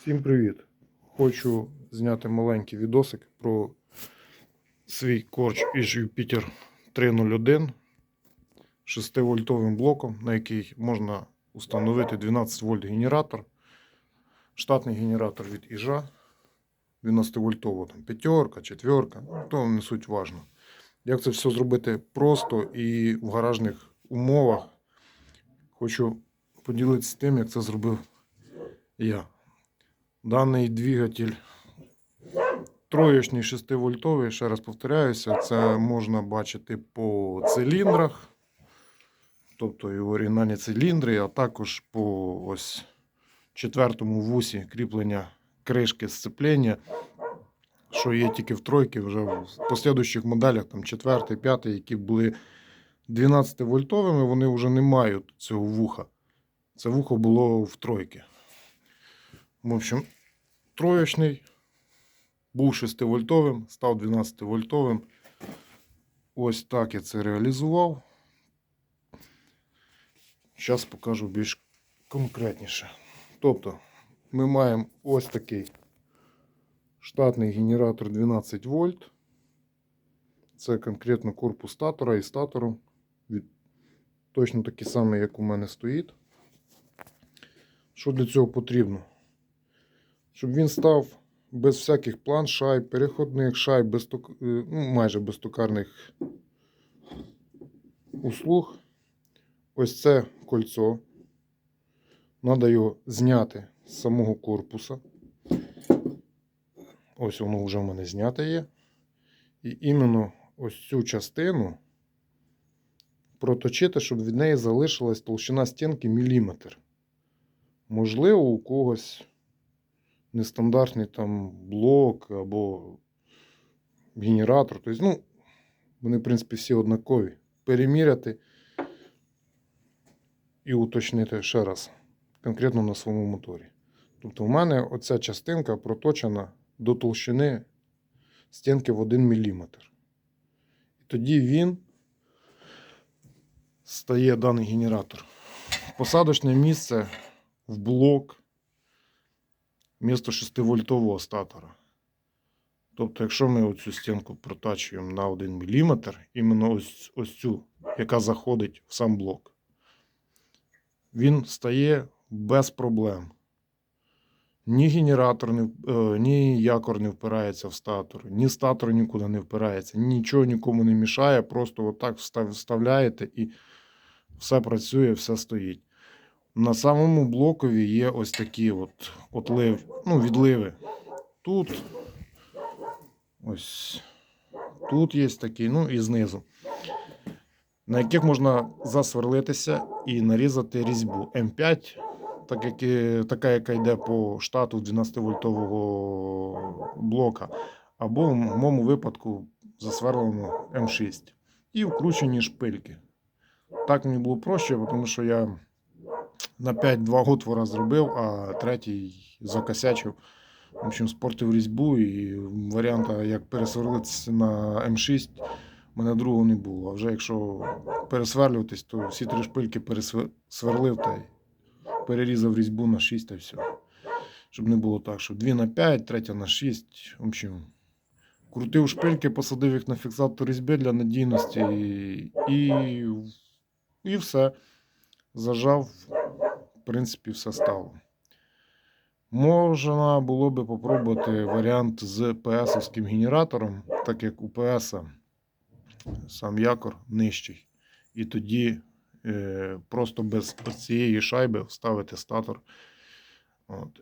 Всім привіт! Хочу зняти маленький відосик про свій корч із Jupiter 301 6-вольтовим блоком, на який можна установити 12 вольт генератор. Штатний генератор від Іжа 12-вольтово, там п'ятерка, четверка, то не суть важно. Як це все зробити просто і в гаражних умовах. Хочу поділитися тим, як це зробив я. Даний двигатель троєчний 6-вольтовий, ще раз повторяюся, це можна бачити по циліндрах, тобто і оригінальні циліндри, а також по ось четвертому вусі кріплення кришки сцеплення, що є тільки в тройки, вже в послідуючих моделях, там 4, 5, які були 12 вольтовими, вони вже не мають цього вуха. Це вухо було в тройки. В общем, троєчний був 6-вольтовим, став 12-вольтовим. Ось так я це реалізував. Зараз покажу більш конкретніше. Тобто, ми маємо ось такий штатний генератор 12 вольт. Це конкретно корпус статора і статору. Точно такий самий, як у мене стоїть. Що для цього потрібно? Щоб він став без всяких план шайб, переходних шайб, без е, ну, майже без токарних услуг. Ось це кольцо. Треба його зняти з самого корпуса. Ось воно вже в мене знято є. І іменно ось цю частину проточити, щоб від неї залишилась толщина стінки міліметр. Можливо, у когось нестандартний там блок або генератор. Тобто, ну, вони, в принципі, всі однакові. Переміряти і уточнити ще раз, конкретно на своєму моторі. Тобто, в мене оця частинка проточена до толщини стінки в 1 мм. І тоді він стає даний генератор. Посадочне місце в блок місто 6-вольтового статора. Тобто, якщо ми оцю стінку протачуємо на 1 мм, іменно ось, ось цю, яка заходить в сам блок, він стає без проблем. Ні генератор, не, е, ні якор не впирається в статор, ні статор нікуди не впирається, нічого нікому не мішає, просто отак встав- вставляєте і все працює, все стоїть. На самому блокові є ось такі от отлив, ну, відливи. Тут ось тут є такі, ну і знизу, на яких можна засверлитися і нарізати різьбу М5, так як, і- така, яка йде по штату 12-вольтового блока, або в моєму випадку засверлено М6. І вкручені шпильки. Так мені було проще, тому що я на 5-2 отвора зробив, а третій закосячив. В общем, спортив різьбу і варіанта, як пересверлитися на М6, в мене другого не було. А вже якщо пересверлюватись, то всі три шпильки пересверлив та й перерізав різьбу на 6 та все. Щоб не було так, що 2 на 5, третя на 6. В общем, крутив шпильки, посадив їх на фіксатор різьби для надійності і, і, і все. Зажав, принципі, все стало. Можна було би попробувати варіант з PS-овським генератором, так як у PS сам якор нижчий. І тоді е, просто без цієї шайби вставити статор. От.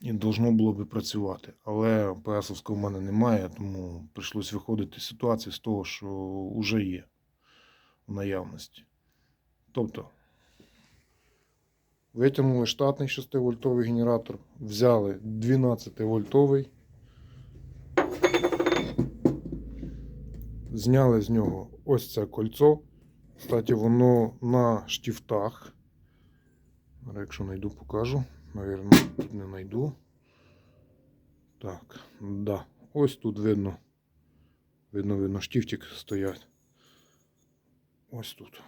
І должно було би працювати. Але PS-овського в мене немає, тому прийшлось виходити з ситуації з того, що вже є в наявності. Тобто, витягнули штатний 6-вольтовий генератор, взяли 12-вольтовий, зняли з нього ось це кольцо. Кстати, воно на штифтах. Якщо знайду, покажу. Навірно, тут не знайду. Так, да. Ось тут видно. Видно, видно, штифтик стоять. Ось тут.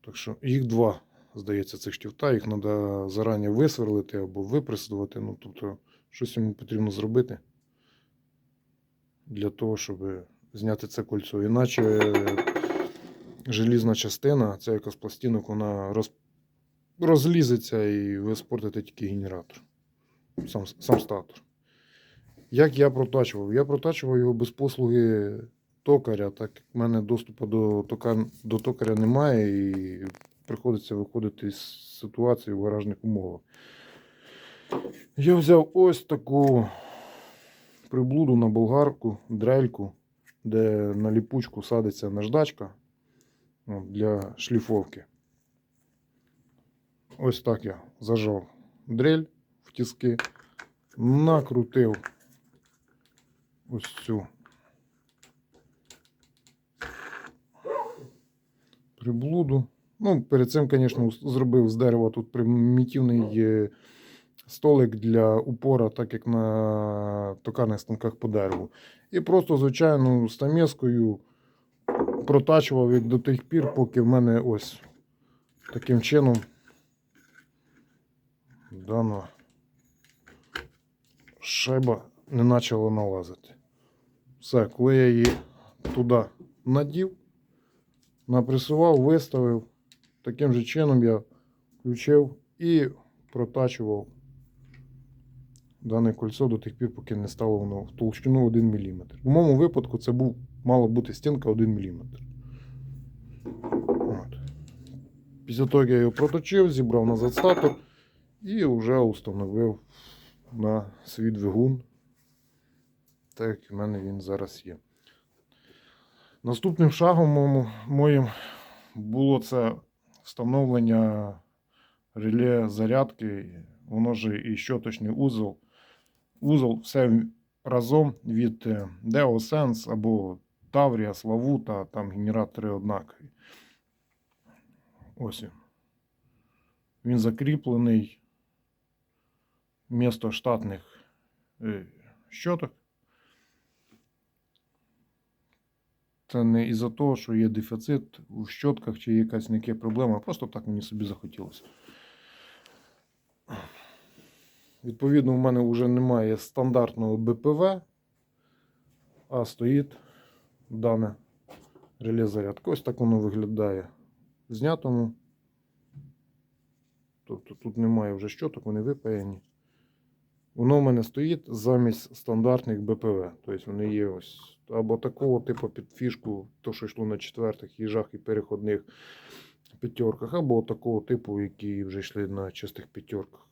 Так що їх два здається, цих штифта. Їх треба зарані висверлити або випресувати. Ну, тобто, щось йому потрібно зробити для того, щоб зняти це кольцо. Іначе е, желізна частина, ця якась пластинок, вона роз... розлізеться і ви спортите тільки генератор. Сам, сам статор. Як я протачував? Я протачував його без послуги токаря, так як в мене доступу до, тока... до токаря немає, і приходиться виходити з ситуації в гаражних умовах. Я взяв ось таку приблуду на болгарку, дрельку, де на ліпучку садиться наждачка для шліфовки. Ось так я зажав дрель в тіски, накрутив ось цю приблуду. Ну, перед цим, звісно, зробив з дерева тут примітивний е, столик для упора, так як на токарних станках по дереву. І просто звичайно стамескою протачував їх до тих пір, поки в мене ось таким чином дана шайба не почала налазити. Все, коли я її туди надів, напресував, виставив, таким же чином я включив і протачував дане кольцо до тих пір, поки не стало воно в толщину 1 мм. В моєму випадку це був, мала бути стінка 1 мм. От. Після того, я його проточив, зібрав назад статор і вже установив на свій двигун. Так як в мене він зараз є. Наступним шагом моїм було це встановлення реле зарядки, воно ж і щоточний узол. Узол все разом від е, DeoSense або Таврія, Slavuta, там генератори однакові. Ось він. Він закріплений вмісто штатних е, щоток. Це не із-за того, що є дефіцит у щотках чи якась яка проблема, просто так мені собі захотілося. Відповідно, у мене вже немає стандартного БПВ, а стоїть дане реле зарядка. Ось так воно виглядає в знятому. Тобто тут немає вже щоток, вони випаяні. Воно в мене стоїть замість стандартних БПВ. Тобто вони є ось або такого типу під фішку, то що йшло на четвертих їжах і переходних п'ятерках, або такого типу, які вже йшли на чистих п'ятерках.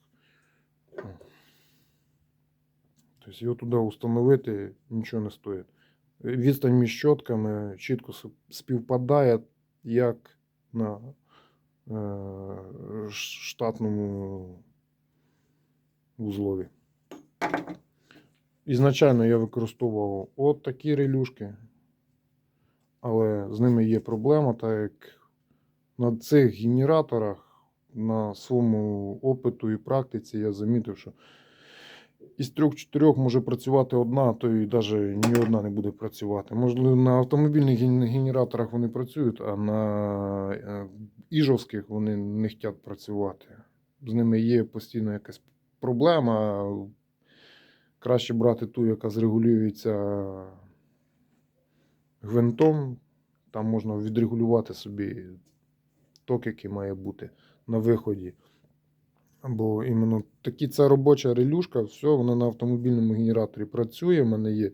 Тобто його туди установити нічого не стоїть. Відстань між щотками чітко співпадає, як на е, штатному узлові. Ізначально я використовував от такі релюшки, але з ними є проблема, так як на цих генераторах на своєму опиту і практиці я замітив, що із трьох-чотирьох може працювати одна, то і навіть ні одна не буде працювати. Можливо, на автомобільних генераторах вони працюють, а на е, іжовських вони не хочуть працювати. З ними є постійно якась проблема. Краще брати ту, яка зрегулюється гвинтом. Там можна відрегулювати собі ток, який має бути на виході. Бо іменно такі це робоча релюшка, все, вона на автомобільному генераторі працює. У мене є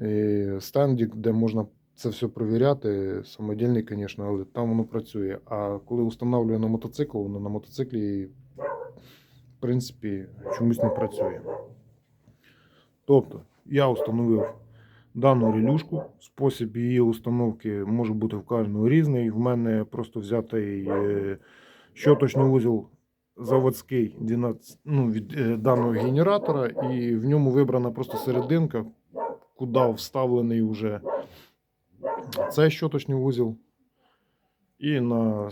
е, стендик, де можна це все перевіряти. Самодільний, звісно, але там воно працює. А коли встановлюю на мотоцикл, воно на мотоциклі, в принципі, чомусь не працює. Тобто, я встановив дану релюшку. Спосіб її установки може бути в кожного різний. В мене просто взятий е, щоточний узел заводський 12, ну, від е, даного генератора, і в ньому вибрана просто серединка, куди вставлений вже цей щоточний вузол. І на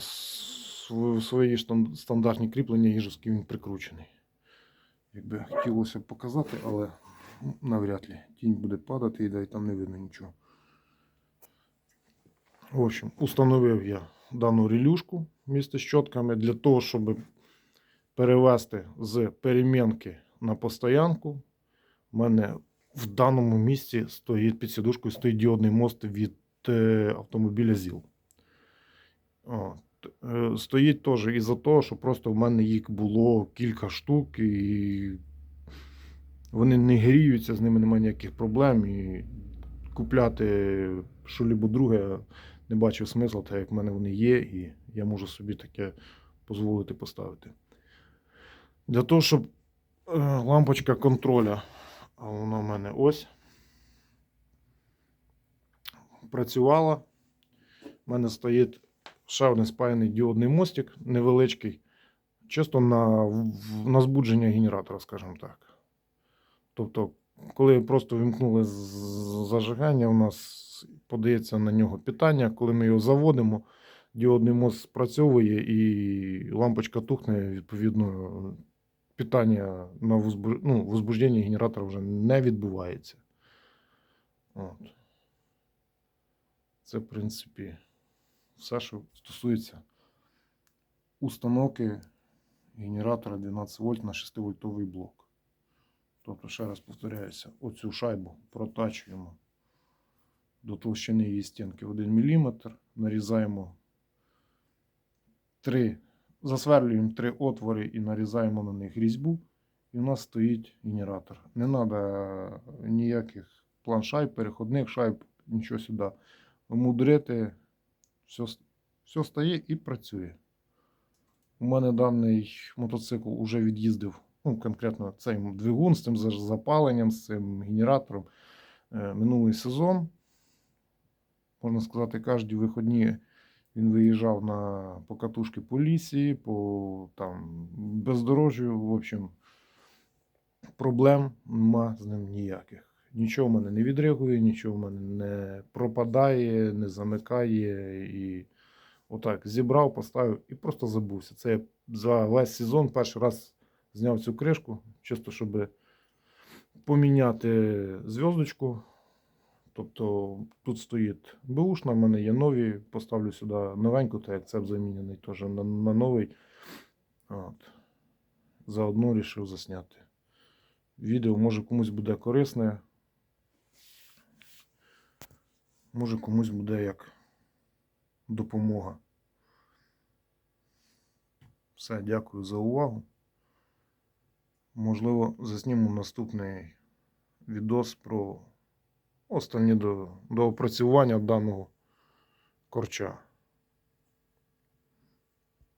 свої стандартні кріплення їжовські він прикручений. Якби хотілося б показати, але навряд ли. Тінь буде падати і да, і там не видно нічого. В общем, установив я дану релюшку місце з щотками для того, щоб перевести з перемінки на постоянку. У мене в даному місці стоїть під сідушкою стоїть діодний мост від е, автомобіля ЗІЛ. От. Е, Стоїть теж із-за того, що просто в мене їх було кілька штук, і вони не гріються, з ними немає ніяких проблем. І купляти що-либо друге не бачив смисла, так як в мене вони є, і я можу собі таке дозволити поставити. Для того, щоб е, лампочка контроля, а вона в мене ось, працювала. У мене стоїть ще один спаяний діодний мостик невеличкий, чисто на, на збудження генератора, скажімо так. Тобто, коли просто вимкнули зажигання, у нас подається на нього питання. Коли ми його заводимо, діодний мост спрацьовує і лампочка тухне, відповідно, питання на возбу- ну, возбуждення генератора вже не відбувається. От. Це, в принципі, все, що стосується установки генератора 12 вольт на 6 вольтовий блок. Тобто, ще раз повторяюся, оцю шайбу протачуємо до товщини її стінки 1 мм, нарізаємо 3, засверлюємо 3 отвори і нарізаємо на них різьбу. І у нас стоїть генератор. Не треба ніяких план шайб, переходних шайб, нічого сюди. Мудрити, все, все стає і працює. У мене даний мотоцикл вже від'їздив, ну, конкретно цей двигун з цим запаленням, з цим генератором. е, Минулий сезон. Можна сказати, кожні вихідні він виїжджав на покатушки по лісі, по там, бездорожжю. В общем, проблем нема з ним ніяких. Нічого в мене не відреагує, нічого в мене не пропадає, не замикає. І отак зібрав, поставив і просто забувся. Це я за весь сезон перший раз зняв цю кришку, чисто щоб поміняти зв'язочку. Тобто тут стоїть бушна, в мене є нові, поставлю сюди новеньку, так як це замінений теж на, на новий. От. Заодно вирішив засняти. Відео може комусь буде корисне. Може комусь буде як допомога. Все, дякую за увагу. Можливо, засніму наступний відос про останні до, до опрацювання даного корча.